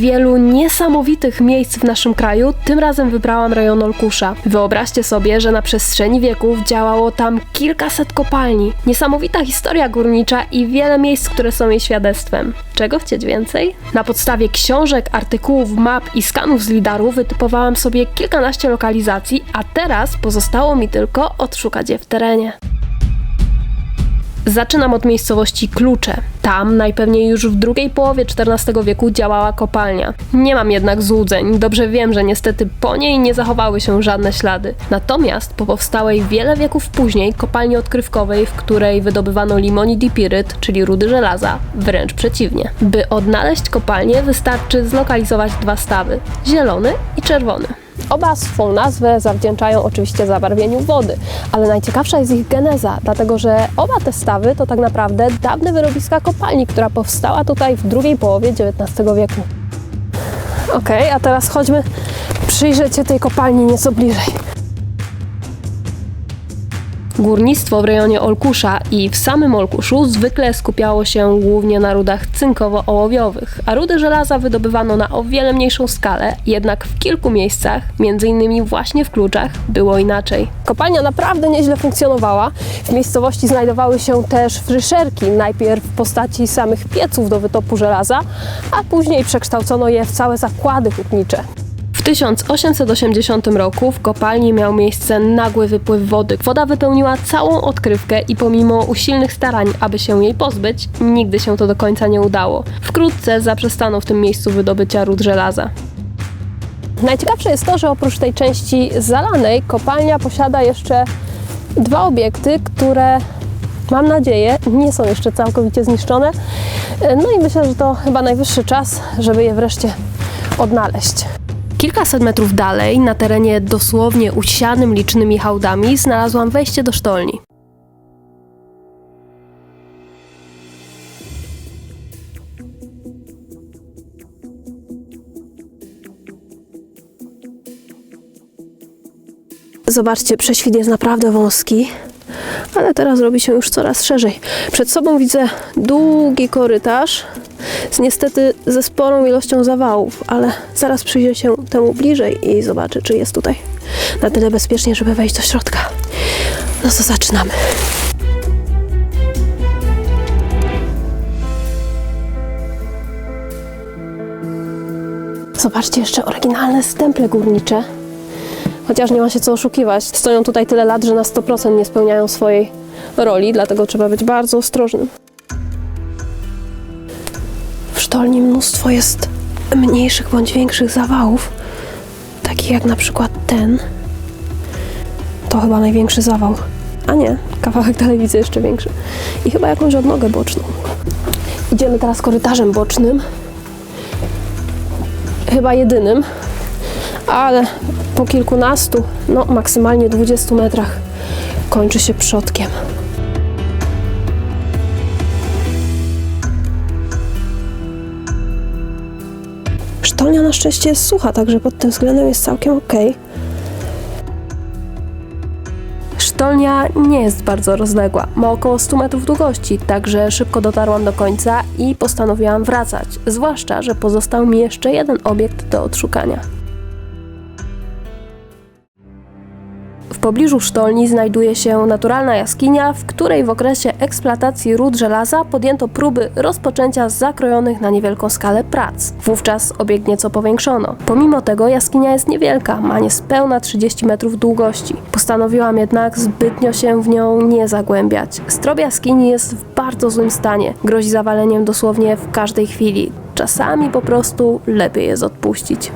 wielu niesamowitych miejsc w naszym kraju, tym razem wybrałam rejon Olkusza. Wyobraźcie sobie, że na przestrzeni wieków działało tam kilkaset kopalni. Niesamowita historia górnicza i wiele miejsc, które są jej świadectwem. Czego chcieć więcej? Na podstawie książek, artykułów, map i skanów z lidaru wytypowałam sobie kilkanaście lokalizacji, a teraz pozostało mi tylko odszukać je w terenie. Zaczynam od miejscowości Klucze. Tam najpewniej już w drugiej połowie XIV wieku działała kopalnia. Nie mam jednak złudzeń, dobrze wiem, że niestety po niej nie zachowały się żadne ślady. Natomiast po powstałej wiele wieków później kopalni odkrywkowej, w której wydobywano limonidipiryt, czyli rudy żelaza, wręcz przeciwnie. By odnaleźć kopalnię wystarczy zlokalizować dwa stawy, zielony i czerwony. Oba swą nazwę zawdzięczają oczywiście zabarwieniu wody, ale najciekawsza jest ich geneza, dlatego że oba te stawy to tak naprawdę dawne wyrobiska kopalni, która powstała tutaj w drugiej połowie XIX wieku. Okej, a teraz chodźmy przyjrzeć się tej kopalni nieco bliżej. Górnictwo w rejonie Olkusza i w samym Olkuszu zwykle skupiało się głównie na rudach cynkowo-ołowiowych, a rudy żelaza wydobywano na o wiele mniejszą skalę, jednak w kilku miejscach, m.in. właśnie w Kluczach, było inaczej. Kopalnia naprawdę nieźle funkcjonowała. W miejscowości znajdowały się też fryszerki, najpierw w postaci samych pieców do wytopu żelaza, a później przekształcono je w całe zakłady hutnicze. W 1880 roku w kopalni miał miejsce nagły wypływ wody. Woda wypełniła całą odkrywkę i pomimo usilnych starań, aby się jej pozbyć, nigdy się to do końca nie udało. Wkrótce zaprzestano w tym miejscu wydobycia ród żelaza. Najciekawsze jest to, że oprócz tej części zalanej, kopalnia posiada jeszcze dwa obiekty, które mam nadzieję nie są jeszcze całkowicie zniszczone. No i myślę, że to chyba najwyższy czas, żeby je wreszcie odnaleźć. Kilkaset metrów dalej, na terenie dosłownie usianym licznymi hałdami, znalazłam wejście do sztolni. Zobaczcie, prześwit jest naprawdę wąski, ale teraz robi się już coraz szerzej. Przed sobą widzę długi korytarz z niestety ze sporą ilością zawałów, ale zaraz przyjrzę się temu bliżej i zobaczę, czy jest tutaj na tyle bezpiecznie, żeby wejść do środka. No to zaczynamy. Zobaczcie jeszcze oryginalne stemple górnicze. Chociaż nie ma się co oszukiwać. Stoją tutaj tyle lat, że na 100% nie spełniają swojej roli, dlatego trzeba być bardzo ostrożnym. Sztolni mnóstwo jest mniejszych bądź większych zawałów, takich jak na przykład ten. To chyba największy zawał. A nie, kawałek dalej widzę jeszcze większy. I chyba jakąś odnogę boczną. Idziemy teraz korytarzem bocznym. Chyba jedynym, ale po kilkunastu, no maksymalnie 20 metrach kończy się przodkiem. Sztolnia na szczęście jest sucha, także pod tym względem jest całkiem ok. Sztolnia nie jest bardzo rozległa, ma około 100 metrów długości, także szybko dotarłam do końca i postanowiłam wracać, zwłaszcza, że pozostał mi jeszcze jeden obiekt do odszukania. Pobliżu sztolni znajduje się naturalna jaskinia, w której w okresie eksploatacji ród żelaza podjęto próby rozpoczęcia zakrojonych na niewielką skalę prac. Wówczas obiekt nieco powiększono. Pomimo tego jaskinia jest niewielka, ma niespełna 30 metrów długości. Postanowiłam jednak zbytnio się w nią nie zagłębiać. Strop jaskini jest w bardzo złym stanie, grozi zawaleniem dosłownie w każdej chwili. Czasami po prostu lepiej jest odpuścić.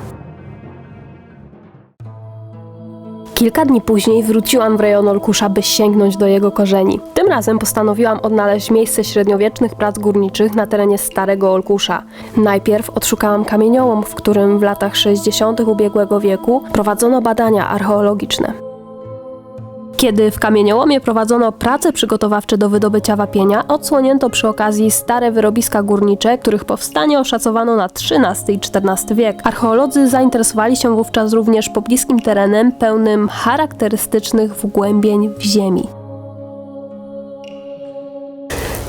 Kilka dni później wróciłam w rejon Olkusza, by sięgnąć do jego korzeni. Tym razem postanowiłam odnaleźć miejsce średniowiecznych prac górniczych na terenie Starego Olkusza. Najpierw odszukałam kamieniołom, w którym w latach 60. ubiegłego wieku prowadzono badania archeologiczne. Kiedy w kamieniołomie prowadzono prace przygotowawcze do wydobycia wapienia, odsłonięto przy okazji stare wyrobiska górnicze, których powstanie oszacowano na XIII i XIV wiek. Archeolodzy zainteresowali się wówczas również pobliskim terenem pełnym charakterystycznych wgłębień w ziemi.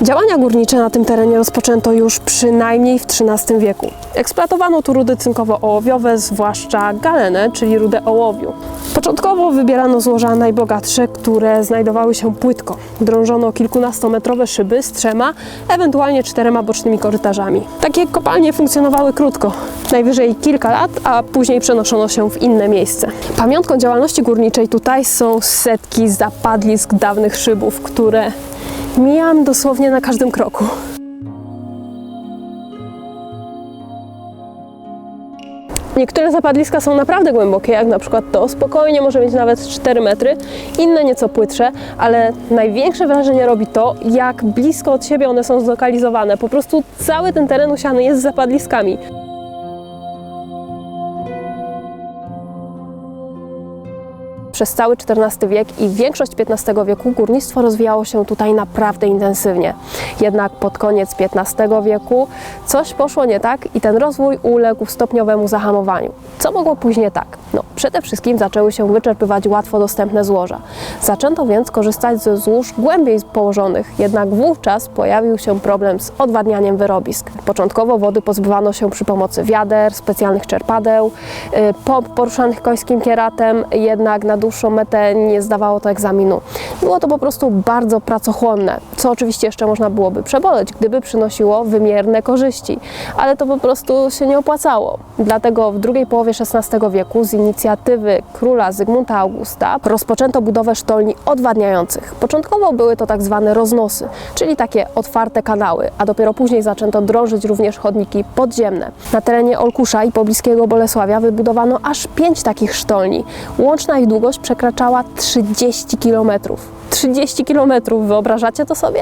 Działania górnicze na tym terenie rozpoczęto już przynajmniej w XIII wieku. Eksploatowano tu rudy cynkowo-ołowiowe, zwłaszcza galenę, czyli rudę ołowiu. Początkowo wybierano złoża najbogatsze, które znajdowały się płytko. Drążono kilkunastometrowe szyby z trzema, ewentualnie czterema bocznymi korytarzami. Takie kopalnie funkcjonowały krótko, najwyżej kilka lat, a później przenoszono się w inne miejsce. Pamiątką działalności górniczej tutaj są setki zapadlisk dawnych szybów, które mijam dosłownie na każdym kroku. Niektóre zapadliska są naprawdę głębokie, jak na przykład to, spokojnie może mieć nawet 4 metry, inne nieco płytsze, ale największe wrażenie robi to, jak blisko od siebie one są zlokalizowane. Po prostu cały ten teren usiany jest zapadliskami. Przez cały XIV wiek i większość XV wieku górnictwo rozwijało się tutaj naprawdę intensywnie. Jednak pod koniec XV wieku coś poszło nie tak i ten rozwój uległ stopniowemu zahamowaniu. Co mogło pójść nie tak? No, przede wszystkim zaczęły się wyczerpywać łatwo dostępne złoża. Zaczęto więc korzystać ze złóż głębiej położonych, jednak wówczas pojawił się problem z odwadnianiem wyrobisk. Początkowo wody pozbywano się przy pomocy wiader, specjalnych czerpadeł, y, pomp poruszanych końskim kieratem, jednak na dłuższą metę nie zdawało to egzaminu. Było to po prostu bardzo pracochłonne, co oczywiście jeszcze można byłoby przeboleć, gdyby przynosiło wymierne korzyści, ale to po prostu się nie opłacało. Dlatego w drugiej połowie XVI wieku z inicjatywy króla Zygmunta Augusta rozpoczęto budowę sztolni odwadniających. Początkowo były to tak zwane roznosy, czyli takie otwarte kanały, a dopiero później zaczęto drążyć również chodniki podziemne. Na terenie Olkusza i pobliskiego Bolesławia wybudowano aż pięć takich sztolni. Łączna ich długość przekraczała 30 km. 30 km, wyobrażacie to sobie?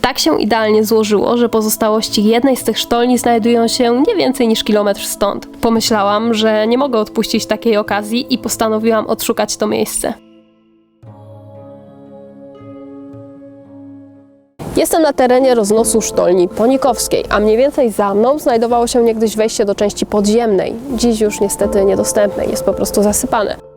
Tak się idealnie złożyło, że pozostałości jednej z tych sztolni znajdują się nie więcej niż kilometr stąd. Pomyślałam, że nie mogę odpuścić takiej okazji i postanowiłam odszukać to miejsce. Jestem na terenie roznosu sztolni Ponikowskiej, a mniej więcej za mną znajdowało się niegdyś wejście do części podziemnej. Dziś już niestety niedostępne, jest po prostu zasypane.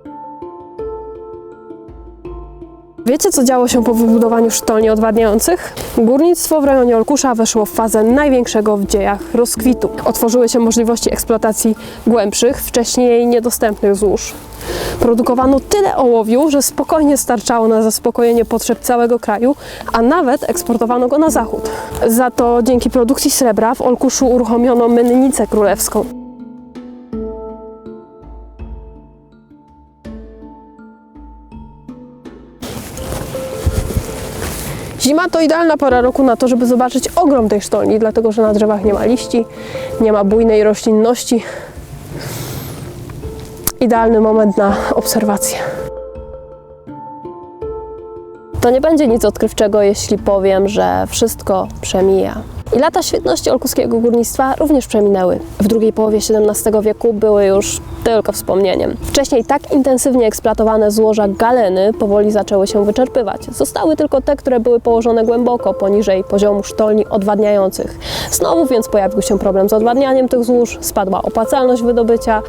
Wiecie, co działo się po wybudowaniu sztolni odwadniających? Górnictwo w rejonie Olkusza weszło w fazę największego w dziejach rozkwitu. Otworzyły się możliwości eksploatacji głębszych, wcześniej niedostępnych złóż. Produkowano tyle ołowiu, że spokojnie starczało na zaspokojenie potrzeb całego kraju, a nawet eksportowano go na zachód. Za to dzięki produkcji srebra w Olkuszu uruchomiono mennicę królewską. Zima to idealna pora roku na to, żeby zobaczyć ogrom tej sztolni, dlatego że na drzewach nie ma liści, nie ma bujnej roślinności. Idealny moment na obserwację. To nie będzie nic odkrywczego, jeśli powiem, że wszystko przemija. I lata świetności olkuskiego górnictwa również przeminęły. W drugiej połowie XVII wieku były już tylko wspomnieniem. Wcześniej tak intensywnie eksploatowane złoża galeny powoli zaczęły się wyczerpywać. Zostały tylko te, które były położone głęboko poniżej poziomu sztolni odwadniających. Znowu więc pojawił się problem z odwadnianiem tych złóż, spadła opłacalność wydobycia,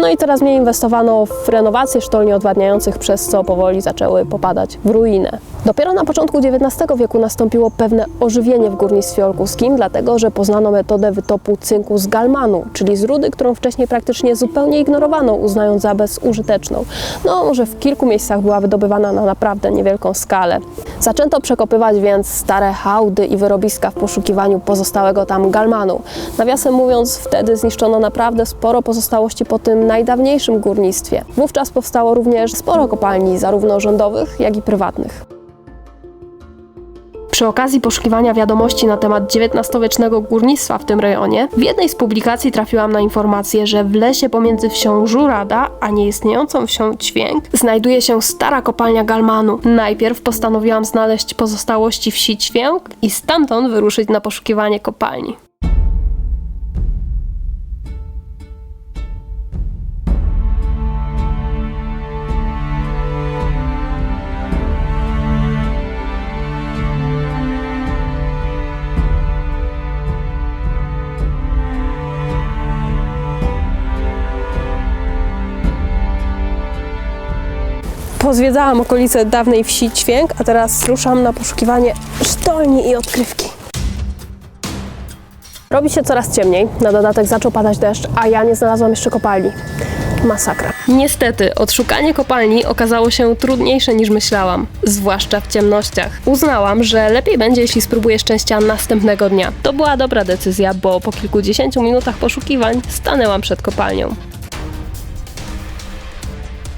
no i coraz mniej inwestowano w renowację sztolni odwadniających, przez co powoli zaczęły popadać w ruinę. Dopiero na początku XIX wieku nastąpiło pewne ożywienie w górnictwie dlatego że poznano metodę wytopu cynku z galmanu, czyli z rudy, którą wcześniej praktycznie zupełnie ignorowano, uznając za bezużyteczną. No, może w kilku miejscach była wydobywana na naprawdę niewielką skalę. Zaczęto przekopywać więc stare hałdy i wyrobiska w poszukiwaniu pozostałego tam galmanu. Nawiasem mówiąc, wtedy zniszczono naprawdę sporo pozostałości po tym najdawniejszym górnictwie. Wówczas powstało również sporo kopalni, zarówno rządowych, jak i prywatnych. Przy okazji poszukiwania wiadomości na temat XIX-wiecznego górnictwa w tym rejonie, w jednej z publikacji trafiłam na informację, że w lesie pomiędzy wsią Żurada a nieistniejącą wsią Ćwięk znajduje się stara kopalnia galmanu. Najpierw postanowiłam znaleźć pozostałości wsi Ćwięk i stamtąd wyruszyć na poszukiwanie kopalni. Pozwiedzałam okolice dawnej wsi Ćwięk, a teraz ruszam na poszukiwanie sztolni i odkrywki. Robi się coraz ciemniej, na dodatek zaczął padać deszcz, a ja nie znalazłam jeszcze kopalni. Masakra. Niestety, odszukanie kopalni okazało się trudniejsze niż myślałam, zwłaszcza w ciemnościach. Uznałam, że lepiej będzie, jeśli spróbuję szczęścia następnego dnia. To była dobra decyzja, bo po kilkudziesięciu minutach poszukiwań stanęłam przed kopalnią.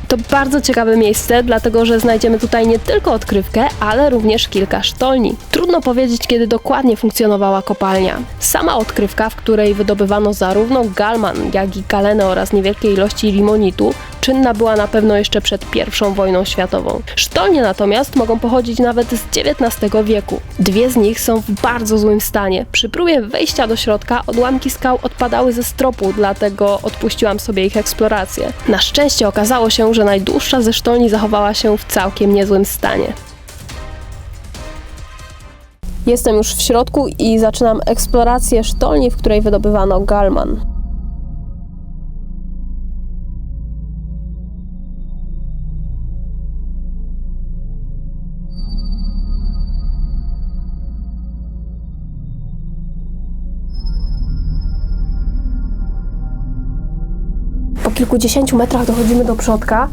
To bardzo ciekawe miejsce, dlatego że znajdziemy tutaj nie tylko odkrywkę, ale również kilka sztolni. Trudno powiedzieć, kiedy dokładnie funkcjonowała kopalnia. Sama odkrywka, w której wydobywano zarówno galman, jak i galenę oraz niewielkie ilości limonitu, czynna była na pewno jeszcze przed I wojną światową. Sztolnie natomiast mogą pochodzić nawet z XIX wieku. Dwie z nich są w bardzo złym stanie. Przy próbie wejścia do środka odłamki skał odpadały ze stropu, dlatego odpuściłam sobie ich eksplorację. Na szczęście okazało się, że najdłuższa ze sztolni zachowała się w całkiem niezłym stanie. Jestem już w środku i zaczynam eksplorację sztolni, w której wydobywano galman. Kilkudziesięciu metrach dochodzimy do przodka.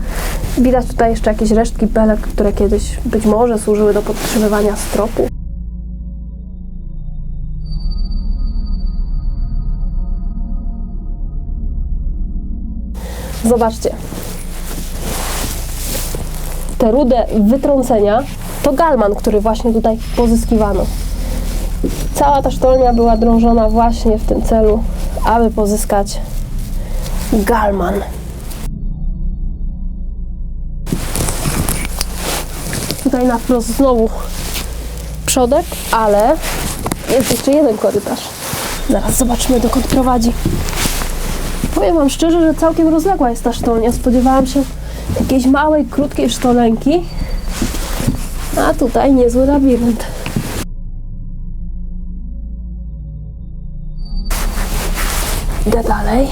Widać tutaj jeszcze jakieś resztki belek, które kiedyś być może służyły do podtrzymywania stropu. Zobaczcie. Te rude wytrącenia to galman, który właśnie tutaj pozyskiwano. Cała ta sztolnia była drążona właśnie w tym celu, aby pozyskać galman. Tutaj na wprost znowu przodek, ale jest jeszcze jeden korytarz. Zaraz zobaczymy dokąd prowadzi. Powiem Wam szczerze, że całkiem rozległa jest ta sztolnia. Spodziewałam się jakiejś małej, krótkiej sztolenki, a tutaj niezły labirynt. Idę dalej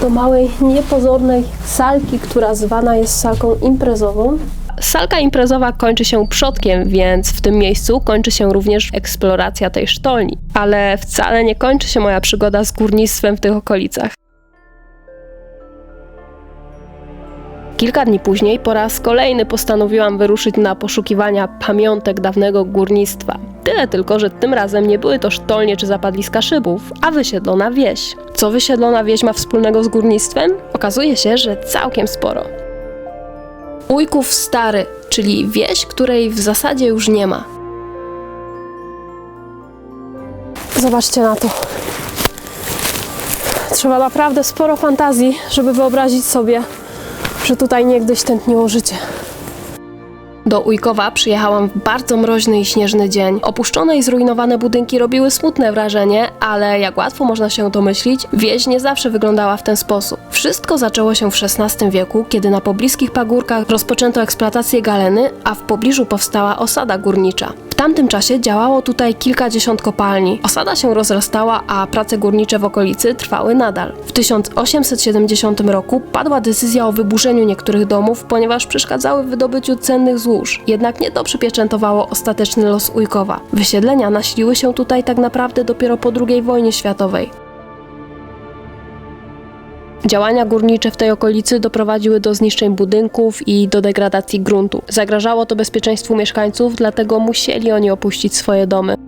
do małej, niepozornej salki, która zwana jest salką imprezową. Salka imprezowa kończy się przodkiem, więc w tym miejscu kończy się również eksploracja tej sztolni. Ale wcale nie kończy się moja przygoda z górnictwem w tych okolicach. Kilka dni później po raz kolejny postanowiłam wyruszyć na poszukiwania pamiątek dawnego górnictwa. Tyle tylko, że tym razem nie były to sztolnie czy zapadliska szybów, a wysiedlona wieś. Co wysiedlona wieś ma wspólnego z górnictwem? Okazuje się, że całkiem sporo. Ujków Stary, czyli wieś, której w zasadzie już nie ma. Zobaczcie na to. Trzeba naprawdę sporo fantazji, żeby wyobrazić sobie, że tutaj niegdyś tętniło życie. Do Ujkowa przyjechałam w bardzo mroźny i śnieżny dzień. Opuszczone i zrujnowane budynki robiły smutne wrażenie, ale jak łatwo można się domyślić, wieś nie zawsze wyglądała w ten sposób. Wszystko zaczęło się w XVI wieku, kiedy na pobliskich pagórkach rozpoczęto eksploatację galeny, a w pobliżu powstała osada górnicza. W tamtym czasie działało tutaj kilkadziesiąt kopalni. Osada się rozrastała, a prace górnicze w okolicy trwały nadal. W 1870 roku padła decyzja o wyburzeniu niektórych domów, ponieważ przeszkadzały w wydobyciu cennych złóż. Jednak nie to przypieczętowało ostateczny los Ujkowa. Wysiedlenia nasiliły się tutaj tak naprawdę dopiero po II wojnie światowej. Działania górnicze w tej okolicy doprowadziły do zniszczeń budynków i do degradacji gruntu. Zagrażało to bezpieczeństwu mieszkańców, dlatego musieli oni opuścić swoje domy.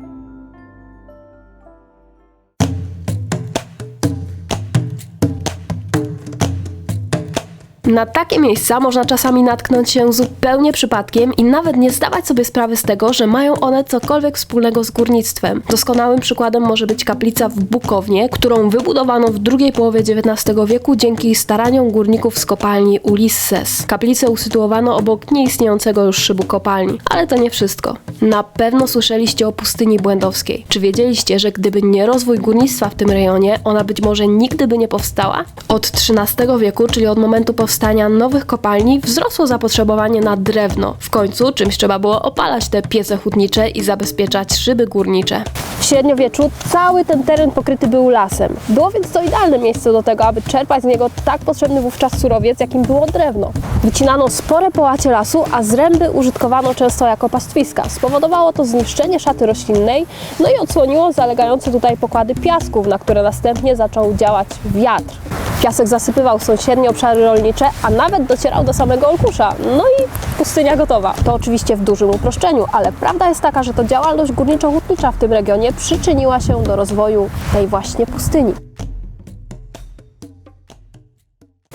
Na takie miejsca można czasami natknąć się zupełnie przypadkiem i nawet nie zdawać sobie sprawy z tego, że mają one cokolwiek wspólnego z górnictwem. Doskonałym przykładem może być kaplica w Bukownie, którą wybudowano w drugiej połowie XIX wieku dzięki staraniom górników z kopalni Ulisses. Kaplicę usytuowano obok nieistniejącego już szybu kopalni. Ale to nie wszystko. Na pewno słyszeliście o pustyni błędowskiej. Czy wiedzieliście, że gdyby nie rozwój górnictwa w tym rejonie, ona być może nigdy by nie powstała? Od XIII wieku, czyli od momentu powstania powstania nowych kopalni wzrosło zapotrzebowanie na drewno. W końcu czymś trzeba było opalać te piece hutnicze i zabezpieczać szyby górnicze. W średniowieczu cały ten teren pokryty był lasem. Było więc to idealne miejsce do tego, aby czerpać z niego tak potrzebny wówczas surowiec, jakim było drewno. Wycinano spore połacie lasu, a zręby użytkowano często jako pastwiska. Spowodowało to zniszczenie szaty roślinnej, no i odsłoniło zalegające tutaj pokłady piasków, na które następnie zaczął działać wiatr. Piasek zasypywał sąsiednie obszary rolnicze, a nawet docierał do samego Olkusza. No i pustynia gotowa. To oczywiście w dużym uproszczeniu, ale prawda jest taka, że to działalność górniczo-hutnicza w tym regionie przyczyniła się do rozwoju tej właśnie pustyni.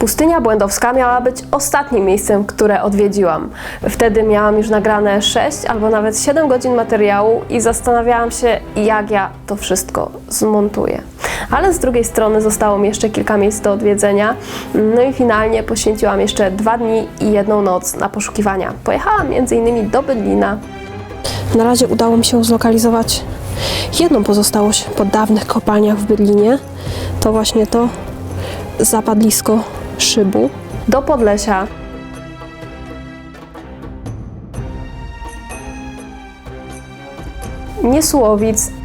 Pustynia Błędowska miała być ostatnim miejscem, które odwiedziłam. Wtedy miałam już nagrane 6 albo nawet 7 godzin materiału i zastanawiałam się, jak ja to wszystko zmontuję. Ale z drugiej strony zostało mi jeszcze kilka miejsc do odwiedzenia. No i finalnie poświęciłam jeszcze dwa dni i jedną noc na poszukiwania. Pojechałam m.in. do Bydlina. Na razie udało mi się zlokalizować jedną pozostałość po dawnych kopalniach w Bydlinie. To właśnie to zapadlisko szybu. Do Podlesia. Niesłowic.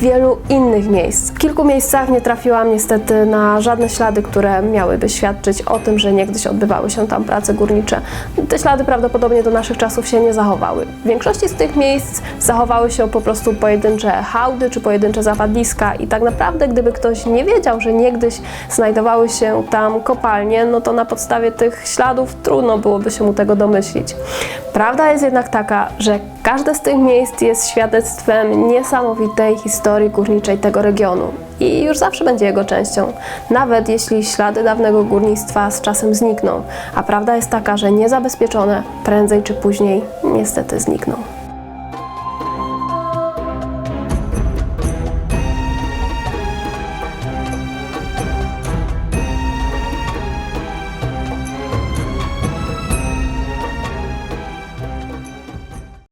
Wielu innych miejsc. W kilku miejscach nie trafiłam niestety na żadne ślady, które miałyby świadczyć o tym, że niegdyś odbywały się tam prace górnicze. Te ślady prawdopodobnie do naszych czasów się nie zachowały. W większości z tych miejsc zachowały się po prostu pojedyncze hałdy czy pojedyncze zapadliska i tak naprawdę gdyby ktoś nie wiedział, że niegdyś znajdowały się tam kopalnie, no to na podstawie tych śladów trudno byłoby się mu tego domyślić. Prawda jest jednak taka, że każde z tych miejsc jest świadectwem niesamowitej historii górniczej tego regionu i już zawsze będzie jego częścią, nawet jeśli ślady dawnego górnictwa z czasem znikną. A prawda jest taka, że niezabezpieczone prędzej czy później niestety znikną.